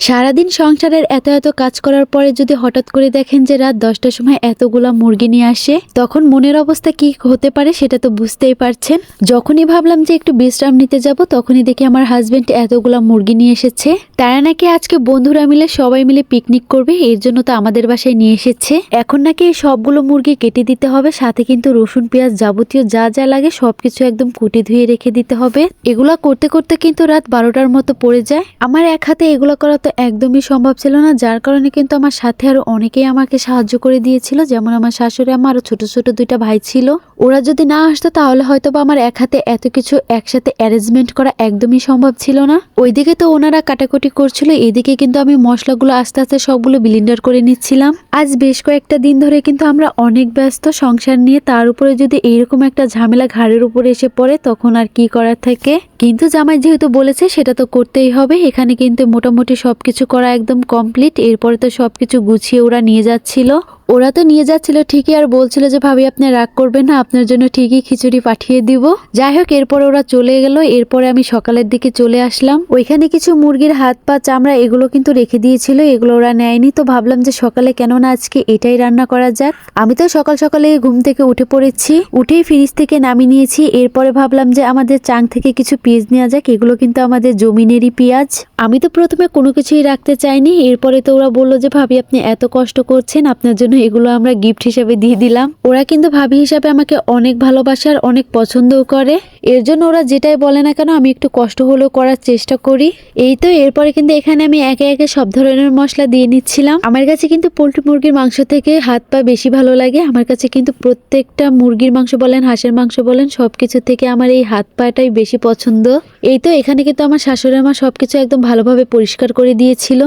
সারাদিন সংসারের এত এত কাজ করার পরে যদি হঠাৎ করে দেখেন যে রাত দশটার সময় এতগুলা মুরগি নিয়ে আসে, তখন মনের অবস্থা কি হতে পারে সেটা তো বুঝতেই পারছেন। যখনই ভাবলাম যে একটু বিশ্রাম নিতে যাব, তখনই দেখি আমার হাজবেন্ড এতগুলা মুরগি নিয়ে এসেছে। তারা নাকি আজকে বন্ধুরা মিলে সবাই মিলে পিকনিক করবে, এর জন্য তো আমাদের বাসায় নিয়ে এসেছে। এখন নাকি এই সবগুলো মুরগি কেটে দিতে হবে, সাথে কিন্তু রসুন, পেঁয়াজ যাবতীয় যা যা লাগে সবকিছু একদম কুটি ধুয়ে রেখে দিতে হবে। এগুলা করতে করতে কিন্তু রাত বারোটার মতো পড়ে যায়। আমার এক হাতে এগুলো করা তো একদমই সম্ভব ছিল না, যার কারণে কিন্তু আমার সাথে আরও অনেকেই আমাকে সাহায্য করে দিয়েছিল। যেমন আমার শাশুড়ি আমার আরও ছোট ছোট দুইটা ভাই ছিল। ওরা যদি না আসতো তাহলে হয়তো বা আমার এক হাতে এত কিছু একসাথে অ্যারেঞ্জমেন্ট করা একদমই সম্ভব ছিল না। ওইদিকে তো ওনারা কাটাকুটি করছিল, এদিকে কিন্তু আমি মশলাগুলো আস্তে আস্তে সবগুলো ব্লিন্ডার করে নিচ্ছিলাম। আজ বেশ কয়েকটা দিন ধরে কিন্তু আমরা অনেক ব্যস্ত সংসার নিয়ে, তার উপরে যদি এইরকম একটা ঝামেলা ঘাড়ের উপরে এসে পড়ে, তখন আর কি করার থাকে? কিন্তু জামাই যেহেতু বলেছে, সেটা তো করতেই হবে। এখানে কিন্তু মোটামুটি সবকিছু করা একদম কমপ্লিট এরপরে তো সবকিছু গুছিয়ে ওরা নিয়ে যাচ্ছিল। ওরা তো নিয়ে যাচ্ছিল, ঠিকই আর বলছিল যে, ভাবি, আপনি রাগ করবেন না, আপনার জন্য ঠিকই খিচুড়ি পাঠিয়ে দিব। যাই হোক, এরপরে ওরা চলে গেল, এরপরে আমি সকালের দিকে চলে আসলাম। ওইখানে কিছু মুরগির হাত, পা, চামড়া, এগুলো কিন্তু রেখে দিয়েছিল, এগুলো ওরা নেয়নি। তো ভাবলাম যে, সকালে কেন না আজকে এটাই রান্না করা যাক। আমি তো সকাল সকালে ঘুম থেকে উঠে পড়েছি, উঠেই ফ্রিজ থেকে নামিয়ে নিয়েছি। এরপরে ভাবলাম যে, আমাদের চাং থেকে কিছু পেঁয়াজ নেওয়া যাক, এগুলো কিন্তু আমাদের জমিনেরই পেঁয়াজ। আমি তো প্রথমে কোনো কিছুই রাখতে চাইনি, এরপরে তো ওরা বলল যে, ভাবি, আপনি এত কষ্ট করছেন, আপনার জন্য এগুলো আমরা গিফট হিসেবে দিয়ে দিলাম। ওরা কিন্তু ভাবি হিসাবে আমাকে অনেক ভালোবাসে আর অনেক পছন্দও করে। এর জন্য ওরা যেটাই বলে না কেন আমি একটু কষ্ট হলেও করার চেষ্টা করি। এই তো, এরপরে কিন্তু এখানে আমি একে একে সব ধরনের মশলা দিয়ে নিচ্ছিলাম। আমার কাছে কিন্তু পোলট্রি মুরগির মাংস থেকে হাত পা বেশি ভালো লাগে। আমার কাছে কিন্তু প্রত্যেকটা মুরগির মাংস বলেন, হাঁসের মাংস বলেন, সবকিছু থেকে আমার এই হাত পাটাই বেশি পছন্দ। এই তো, এখানে কিন্তু আমার শাশুড়ি মা সবকিছু একদম ভালোভাবে পরিষ্কার করে দিয়েছিল।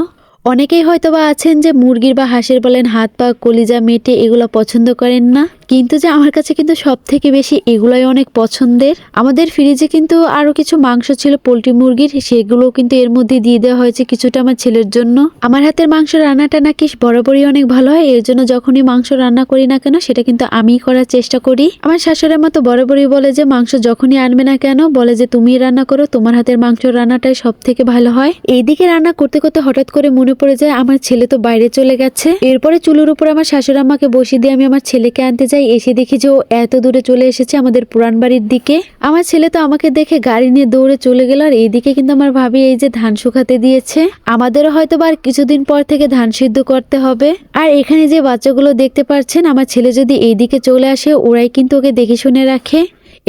অনেকেই হয়তো বা আছেন যে মুরগির বা হাঁসের বলেন হাত পা, কলিজা মেটে এগুলো পছন্দ করেন না। কিন্তু যে আমার কাছে কিন্তু সব থেকে বেশি এগুলাই অনেক পছন্দের। আমাদের ফ্রিজে কিন্তু আরও কিছু মাংস ছিল, পোলট্রি মুরগির সেগুলো কিন্তু এর মধ্যে দিয়ে দেওয়া হয়েছে কিছুটা আমার ছেলের জন্য। আমার হাতের মাংস রান্নাটা নাকি বরাবরই অনেক ভালো হয়, এর জন্য যখনই মাংস রান্না করি না কেন, সেটা কিন্তু আমিই করার চেষ্টা করি। আমার শাশুড়ের মতো বরাবরই বলে যে, মাংস যখনই আনবে না কেন, বলে যে তুমি রান্না করো, তোমার হাতের মাংস রান্নাটাই সব থেকে ভালো হয়। এইদিকে রান্না করতে করতে হঠাৎ করে মনে পড়ে যায়, আমার ছেলে তো বাইরে চলে গেছে। এরপরে চুলোর উপর আমার শাশুড়ি আমাকে বসিয়ে দিয়ে আমি আমার ছেলেকে আনতে যাই। এসে দেখি যে ও এত দূরে চলে এসেছে আমাদের পুরান বাড়ির দিকে। আমার ছেলে তো আমাকে দেখে গাড়ি নিয়ে দৌড়ে চলে গেল আর এইদিকে কিন্তু আমার ভাবি এই যে ধান শুকাতে দিয়েছে। আমাদেরও হয়তো বা আর কিছুদিন পর থেকে ধান সিদ্ধ করতে হবে। আর এখানে যে বাচ্চাগুলো দেখতে পাচ্ছেন, আমার ছেলে যদি এইদিকে চলে আসে, ওরাই কিন্তু ওকে দেখে শুনে রাখে।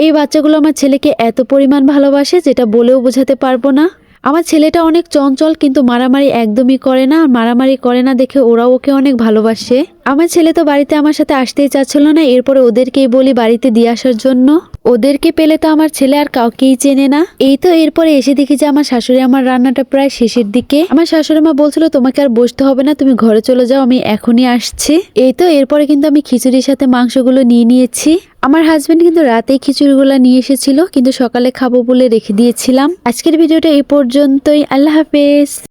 এই বাচ্চাগুলো আমার ছেলেকে এত পরিমাণ ভালোবাসে, যেটা বলেও বোঝাতে পারব না। আমার ছেলেটা অনেক চঞ্চল, কিন্তু মারামারি একদমই করে না মারামারি করে না দেখে ওরাও ওকে অনেক ভালোবাসে। আমার ছেলে তো বাড়িতে আমার সাথে আসতেই চাচ্ছিল না, এরপরে ওদেরকেই বলি বাড়িতে দিয়ে আসার জন্য। ওদেরকে পেলে তো আমার ছেলে আর কাউকেই চেনে না। এই তো এরপরে এসে দেখি যে আমার শাশুড়ি আমার রান্নাটা প্রায় শেষের দিকে। আমার শাশুড়ি মা বলছিল, তোমাকে আর বসতে হবে না, তুমি ঘরে চলে যাও, আমি এখনই আসছি। এই তো এরপরে কিন্তু আমি খিচুড়ির সাথে মাংসগুলো নিয়ে নিয়েছি। আমার হাজবেন্ড কিন্তু রাতেই খিচুড়িগুলো নিয়ে এসেছিল, কিন্তু সকালে খাব বলে রেখে দিয়েছিলাম। আজকের ভিডিওটা এই পর্যন্তই। আল্লাহ হাফেজ।